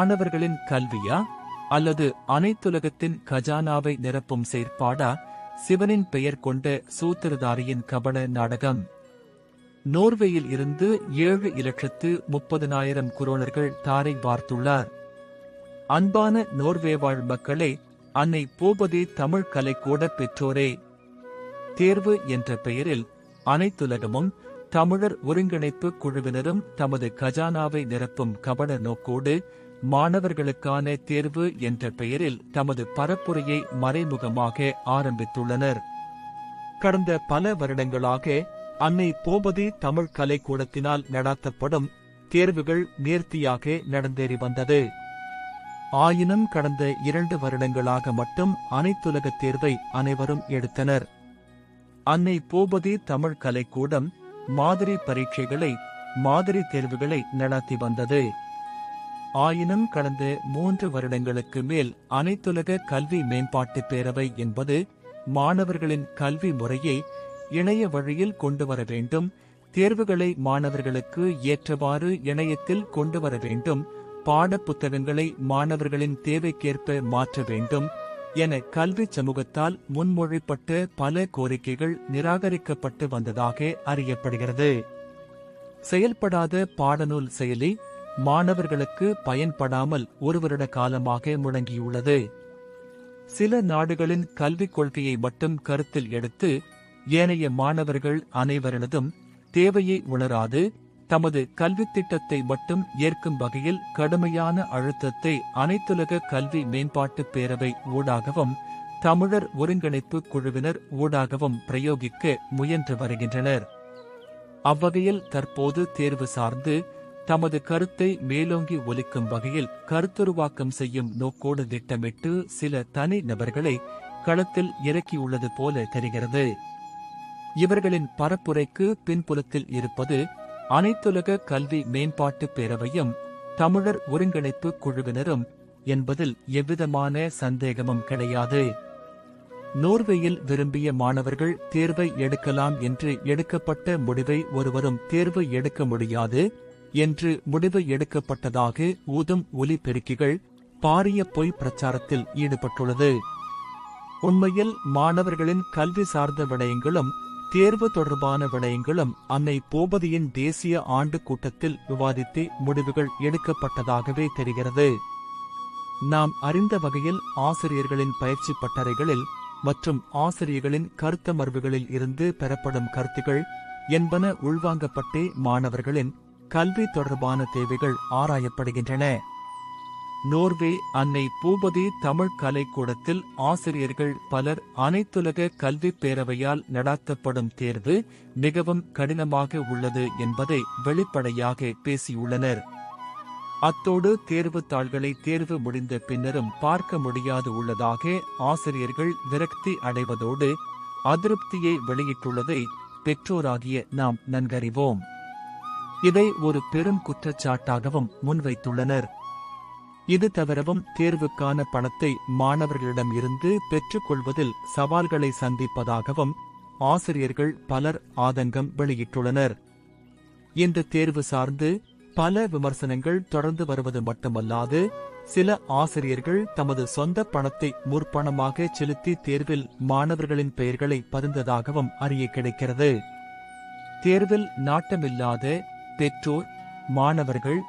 மாணவர்களின் கல்வியா? அல்லது அனைத்துலகத்தின் கஜானாவை நிரப்பும் செயற்பாடா? சிவனின் பெயர் கொண்ட சூத்திரதாரியின் கபட நாடகம். நோர்வேயில் இருந்து ஏழு இலட்சத்து முப்பதனாயிரம் குரோனர்கள் தாரை பார்த்துள்ளார் அன்பான நோர்வே வாழ் மக்களே அன்னை பூபதி தமிழ் கலைக்கூட பெற்றோரே. தேர்வு என்ற பெயரில் அனைத்துலகமும் தமிழர் ஒருங்கிணைப்பு குழுவினரும் தமது கஜானாவை நிரப்பும் கபட நோக்கோடு மாணவர்களுக்கான தேர்வு என்ற பெயரில் தமது பரப்புரையை மறைமுகமாக ஆரம்பித்துள்ளனர். கடந்த பல வருடங்களாக அன்னை போபதி தமிழ் கலைக்கூடத்தினால் நடாத்தப்படும் தேர்வுகள் நேர்த்தியாக நடந்தேறி வந்தது. ஆயினும் கடந்த இரண்டு வருடங்களாக மட்டும் அனைத்துலக தேர்வை அனைவரும் எடுத்தனர். அன்னை பூபதி தமிழ் கலைக்கூடம் மாதிரி பரீட்சைகளை மாதிரி தேர்வுகளை நடத்தி வந்தது. ஆயினும் கடந்த மூன்று வருடங்களுக்கு மேல் அனைத்துலக கல்வி மேம்பாட்டு பேரவை என்பது மாணவர்களின் கல்வி முறையை இணைய வழியில் கொண்டு வர வேண்டும். தேர்வுகளை மாணவர்களுக்கு ஏற்றவாறு இணையத்தில் கொண்டு வர வேண்டும். பாடப்புத்தகங்களை மாணவர்களின் தேவைக்கேற்ப மாற்ற வேண்டும். என கல்வி சமூகத்தால் முன்மொழிப்பட்ட பல கோரிக்கைகள் நிராகரிக்கப்பட்டு வந்ததாக அறியப்படுகிறது. செயல்படாத பாடநூல் செயலி மாணவர்களுக்கு பயன்படாமல் ஒரு வருட காலமாக முழங்கியுள்ளது சில நாடுகளின் கல்விக் கொள்கையை மட்டும் கருத்தில் எடுத்து ஏனைய மாணவர்கள் அனைவரினதும் தேவையை உணராது தமது கல்வித் திட்டத்தை மட்டும் ஏற்கும் வகையில் கடுமையான அழுத்தத்தை அனைத்துலக கல்வி மேம்பாட்டு பேரவை ஊடாகவும் தமிழர் ஒருங்கிணைப்பு குழுவினர் ஊடாகவும் பிரயோகிக்க முயன்று வருகின்றனர். அவ்வகையில் தற்போது தேர்வு சார்ந்து தமது கருத்தை மேலோங்கி ஒலிக்கும் வகையில் கருத்துருவாக்கம் செய்யும் நோக்கோடு திட்டமிட்டு சில தனி நபர்களை களத்தில் இறக்கியுள்ளது போல தெரிகிறது. இவர்களின் பரப்புரைக்கு பின்புலத்தில் இருப்பது அனைத்துலக கல்வி மேம்பாட்டு பேரவையும் தமிழர் ஒருங்கிணைப்பு குழுவினரும் என்பதில் எவ்விதமான சந்தேகமும் கிடையாது. நோர்வேயில் விரும்பிய மாணவர்கள் தேர்வை எடுக்கலாம் என்று எடுக்கப்பட்ட முடிவை ஒருவரும் தேர்வு எடுக்க முடியாது. என்று முடிவு எடுக்கப்பட்டதாக ஊதும் ஒலி பெருக்கிகள் பாரிய பொய் பிரச்சாரத்தில் ஈடுபட்டுள்ளது. உண்மையில் மாணவர்களின் கல்வி சார்ந்த விடயங்களும் தேர்வு தொடர்பான விடயங்களும் அன்னை பூபதியின் தேசிய ஆண்டு கூட்டத்தில் விவாதித்து முடிவுகள் எடுக்கப்பட்டதாகவே தெரிகிறது. நாம் அறிந்த வகையில் ஆசிரியர்களின் பயிற்சி பட்டறைகளில் மற்றும் ஆசிரியர்களின் கருத்தமர்வுகளில் இருந்து பெறப்படும் கருத்துகள் என்பன உள்வாங்கப்பட்டே மாணவர்களின் கல்வி தொடர்பான தேவைகள் ஆராயப்படுகின்றன. நோர்வே அன்னை பூபதி தமிழ் கலைக்கூடத்தில் ஆசிரியர்கள் பலர் அனைத்துலக கல்வி பேரவையால் நடாத்தப்படும் தேர்வு மிகவும் கடினமாக உள்ளது என்பதை வெளிப்படையாக பேசியுள்ளனர். அத்தோடு தேர்வு தாள்களை தேர்வு முடிந்த பின்னரும் பார்க்க முடியாது உள்ளதாக ஆசிரியர்கள் விரக்தி அடைவதோடு அதிருப்தியை வெளியிட்டுள்ளதை பெற்றோராகிய நாம் நன்கறிவோம். இதை ஒரு பெரும் குற்றச்சாட்டாகவும் முன்வைத்துள்ளனர். இது தவிரவும் தேர்வுக்கான பணத்தை மாணவர்களிடம் இருந்து பெற்றுக்கொள்வதில் சவால்களை சந்திப்பதாகவும் ஆசிரியர்கள் பலர் ஆதங்கம் வெளியிட்டுள்ளனர். இந்த தேர்வு சார்ந்து பல விமர்சனங்கள் தொடர்ந்து வருவது மட்டுமல்லாது சில ஆசிரியர்கள் தமது சொந்த பணத்தை முற்பணமாக செலுத்தி தேர்வில் மாணவர்களின் பெயர்களை பதிந்ததாகவும் அறிய கிடைக்கிறது. தேர்வில் நாட்டமில்லாத பெற்றோர் மாணவர்கள்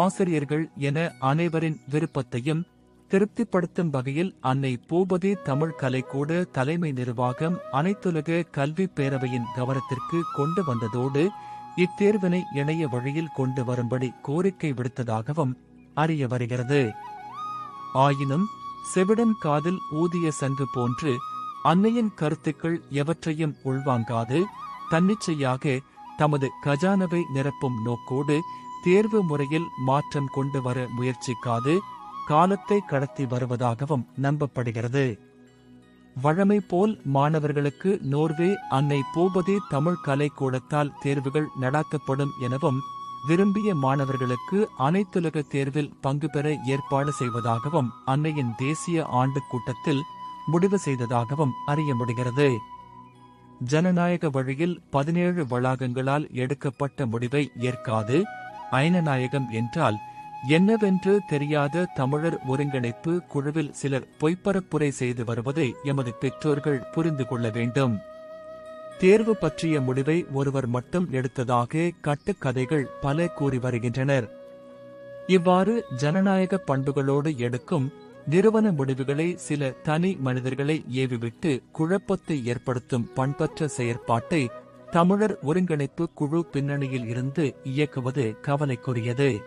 ஆசிரியர்கள் என அனைவரின் விருப்பத்தையும் திருப்திப்படுத்தும் வகையில் அன்னை பூபதி தமிழ் கலைக்கூட தலைமை நிர்வாகம் அனைத்துலக கல்வி பேரவையின் கவனத்திற்கு கொண்டு வந்ததோடு இத்தேர்வினை இணைய வழியில் கொண்டு வரும்படி கோரிக்கை விடுத்ததாகவும் அறிய வருகிறது. ஆயினும் செவிடன் காதில் ஊதிய சங்கு போன்று அன்னையின் கருத்துக்கள் எவற்றையும் உள்வாங்காது தன்னிச்சையாக தமது கஜானவை நிரப்பும் நோக்கோடு தேர்வு முறையில் மாற்றம் கொண்டு வர முயற்சிக்காது காலத்தை கடத்தி வருவதாகவும் நம்பப்படுகிறது. வழமை போல் மாணவர்களுக்கு நோர்வே அன்னை பூபதி தமிழ் கலைக்கூடத்தால் தேர்வுகள் நடாத்தப்படும் எனவும் விரும்பிய மாணவர்களுக்கு அனைத்துலக தேர்வில் பங்கு பெற ஏற்பாடு செய்வதாகவும் அன்னையின் தேசிய ஆண்டு கூட்டத்தில் முடிவு செய்ததாகவும் அறிய முடிகிறது. ஜனநாயக வழியில் பதினேழு வளாகங்களால் எடுக்கப்பட்ட முடிவை ஏற்காது. அயனநாயகம் என்றால் என்னவென்று தெரியாத தமிழர் ஒருங்கிணைப்பு குழுவில் சிலர் பொய்ப்பரப்புரை செய்து வருவதை எமது பெற்றோர்கள் புரிந்து கொள்ள வேண்டும். தேர்வு பற்றிய முடிவை ஒருவர் மட்டும் எடுத்ததாக கட்டுக்கதைகள் பல கூறி வருகின்றனர். இவ்வாறு ஜனநாயக பண்புகளோடு எடுக்கும் நிறுவன முடிவுகளை சில தனி மனிதர்களை ஏவிவிட்டு குழப்பத்தை ஏற்படுத்தும் பண்பற்ற செயற்பாட்டை தமிழர் ஒருங்கிணைப்பு குழு பின்னணியில் இருந்து இயக்குவது கவலைக்குரியது.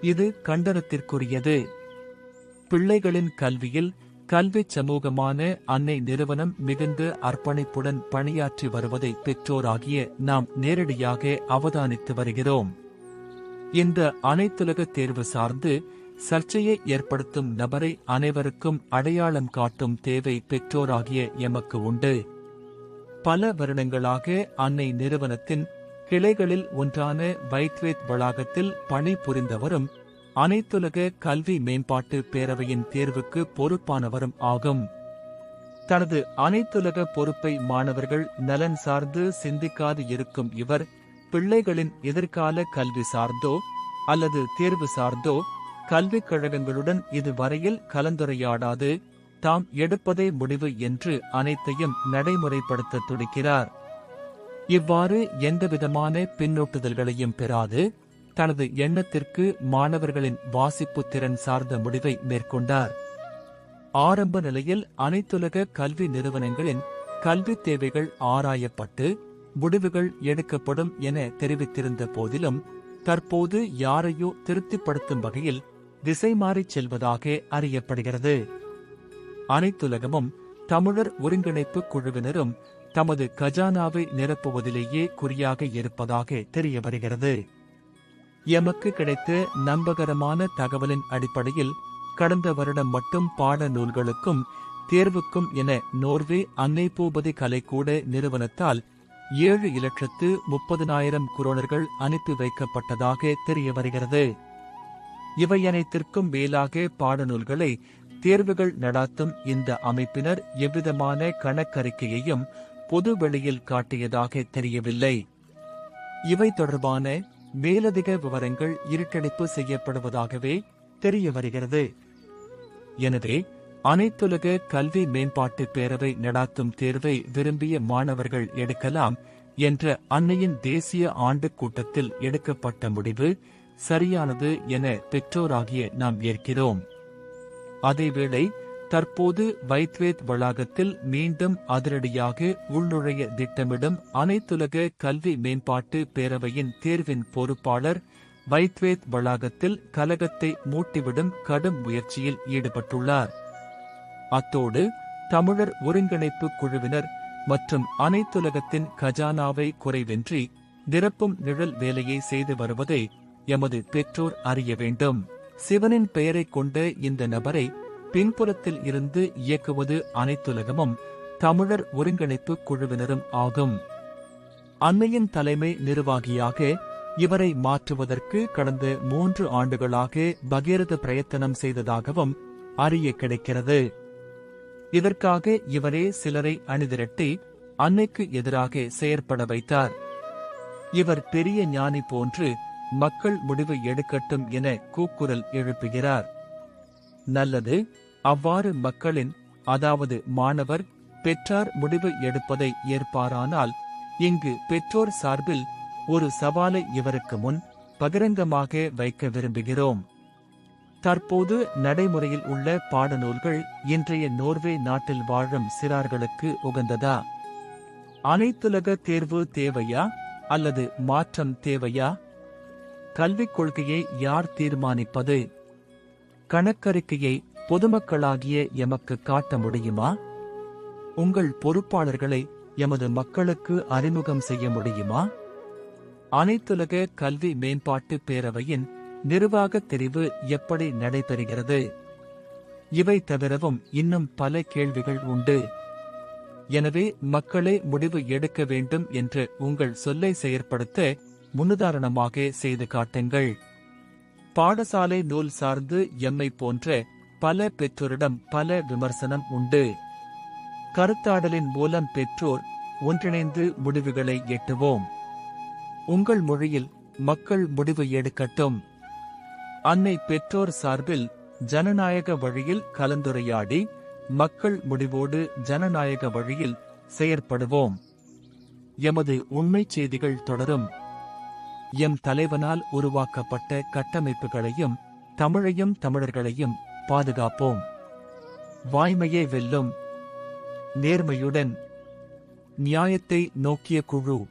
இது கண்டனத்திற்குரியது. பிள்ளைகளின் கல்வியில் கல்விச் சமூகமான அன்னை நிறுவனம் மிகுந்த அர்ப்பணிப்புடன் பணியாற்றி வருவதை பெற்றோராகிய நாம் நேரடியாக அவதானித்து வருகிறோம். இந்த அனைத்துலக தேர்வு சார்ந்து சர்ச்சையை ஏற்படுத்தும் நபரை அனைவருக்கும் அடையாளம் காட்டும் தேவை பெற்றோராகிய எமக்கு உண்டு. பல வருடங்களாக அன்னை நிறுவனத்தின் கிளைகளில் ஒன்றான வைத்வேத் வளாகத்தில் பணிபுரிந்தவரும் அனைத்துலக கல்வி மேம்பாட்டு பேரவையின் தேர்வுக்கு பொறுப்பானவரும் ஆகும். தனது அனைத்துலக பொறுப்பை மாணவர்கள் நலன் சார்ந்து சிந்திக்காது இருக்கும் இவர் பிள்ளைகளின் எதிர்கால கல்வி சார்ந்தோ அல்லது தேர்வு சார்ந்தோ கல்விக் கழகங்களுடன் இதுவரையில் கலந்துரையாடாது. தாம் எடுப்பதே முடிவு என்று அனைத்தையும் நடைமுறைப்படுத்த துடிக்கிறார். இவ்வாறு எந்தவிதமான பின்னூட்டுதல்களையும் பெறாது. தனது எண்ணத்திற்கு மாணவர்களின் வாசிப்பு திறன் சார்ந்த முடிவை மேற்கொண்டார். ஆரம்ப நிலையில் அனைத்துலக கல்வி நிறுவனங்களின் கல்வி தேவைகள் ஆராயப்பட்டு முடிவுகள் எடுக்கப்படும் என தெரிவித்திருந்த போதிலும் தற்போது யாரையோ திருப்திப்படுத்தும் வகையில் திசை மாறிச் செல்வதாக அறியப்படுகிறது. அனைத்துலகமும் தமிழர் ஒருங்கிணைப்பு குழுவினரும் தமது கஜானாவை நிரப்புவதிலேயே குறியாக இருப்பதாக தெரிய வருகிறது எமக்கு கிடைத்த நம்பகரமான தகவலின் அடிப்படையில் கடந்த வருடம் மட்டும் பாட நூல்களுக்கும் தேர்வுக்கும் என நோர்வே அன்னை பூபதி கலைக்கூட நிறுவனத்தால் ஏழு இலட்சத்து முப்பதினாயிரம் குரோனர்கள் அனுப்பி வைக்கப்பட்டதாக தெரிய வருகிறது இவை அனைத்திற்கும் மேலாக பாடநூல்களை தேர்வுகள் நடாத்தும் இந்த அமைப்பினர் எவ்விதமான கணக்கறிக்கையையும் பொது வெளியில் காட்டியதாக தெரியவில்லை. இவை தொடர்பான மேலதிக விவரங்கள் இருட்டடிப்பு செய்யப்படுவதாகவே தெரிய வருகிறது. எனவே அனைத்துலக கல்வி மேம்பாட்டு பேரவை நடாத்தும் தேர்வை விரும்பிய மாணவர்கள் எடுக்கலாம் என்ற அன்னையின் தேசிய ஆண்டு கூட்டத்தில் எடுக்கப்பட்ட முடிவு சரியானது என பெற்றோராகிய நாம் ஏற்கிறோம். அதேவேளை தற்போது வைத்வேத் வளாகத்தில் மீண்டும் அதிரடியாக உள்நுழைய திட்டமிடும் அனைத்துலக கல்வி மேம்பாட்டு பேரவையின் தேர்வின் பொறுப்பாளர் வைத்வேத் வளாகத்தில் கலகத்தை மூட்டிவிடும் கடும் முயற்சியில் ஈடுபட்டுள்ளார். அத்தோடு தமிழர் ஒருங்கிணைப்பு குழுவினர் மற்றும் அனைத்துலகத்தின் கஜானாவை குறைவின்றி நிரப்பும் நிழல் வேலையை செய்து வருவதை எமது பெற்றோர் அறிய வேண்டும். சிவனின் பெயரைக் கொண்ட இந்த நபரை பின்புறத்தில் இருந்து இயக்குவது அனைத்துலகமும் தமிழர் ஒருங்கிணைப்பு குழுவினரும் ஆகும். அன்னையின் தலைமை நிர்வாகியாக இவரை மாற்றுவதற்கு கடந்த மூன்று ஆண்டுகளாக பகீரத பிரயத்தனம் செய்ததாகவும் அறிய கிடைக்கிறது. இதற்காக இவரே சிலரை அணிதிரட்டி அன்னைக்கு எதிராக செயற்பட வைத்தார். இவர் பெரிய ஞானி போன்று மக்கள் முடிவு எடுக்கட்டும் என கூக்குரல் எழுப்புகிறார். நல்லது அவ்வாறு மக்களின் அதாவது மாணவர் பெற்றார் முடிவு எடுப்பதை ஏற்பாரானால் இங்கு பெற்றோர் சார்பில் ஒரு சவாலை இவருக்கு முன் பகிரங்கமாக வைக்க விரும்புகிறோம். தற்போது நடைமுறையில் உள்ள பாடநூல்கள் இன்றைய நோர்வே நாட்டில் வாழும் சிறார்களுக்கு உகந்ததா? அனைத்துலக தேர்வு தேவையா? அல்லது மாற்றம் தேவையா? கல்விக் கொள்கையை யார் தீர்மானிப்பது? கணக்கறிக்கையை பொதுமக்களாகிய எமக்கு காட்ட முடியுமா? உங்கள் பொறுப்பாளர்களை எமது மக்களுக்கு அறிமுகம் செய்ய முடியுமா? அனைத்துலக கல்வி மேம்பாட்டு பேரவையின் நிர்வாக தெரிவு எப்படி நடைபெறுகிறது? இவை தவிரவும் இன்னும் பல கேள்விகள் உண்டு. எனவே மக்களே முடிவு எடுக்க வேண்டும் என்று உங்கள் சொல்லை செயற்படுத்த முன்னுதாரணமாக செய்து காட்டுங்கள். பாடசாலை நூல் சார்ந்து எம்மை போன்ற பல பெற்றோரிடம் பல விமர்சனம் உண்டு. கருத்தாடலின் மூலம் பெற்றோர் ஒன்றிணைந்து முடிவுகளை எட்டுவோம். உங்கள் மொழியில் மக்கள் முடிவு எடுக்கட்டும். அன்னை பெற்றோர் சார்பில் ஜனநாயக வழியில் கலந்துரையாடி மக்கள் முடிவோடு ஜனநாயக வழியில் செயற்படுவோம். எமது உண்மைச் செய்திகள் தொடரும். எம் தலைவனால் உருவாக்கப்பட்ட கட்டமைப்புகளையும் தமிழையும் தமிழர்களையும் பாதுகாப்போம். வாய்மையே வெல்லும் நேர்மையுடன் நியாயத்தை நோக்கிய குழு.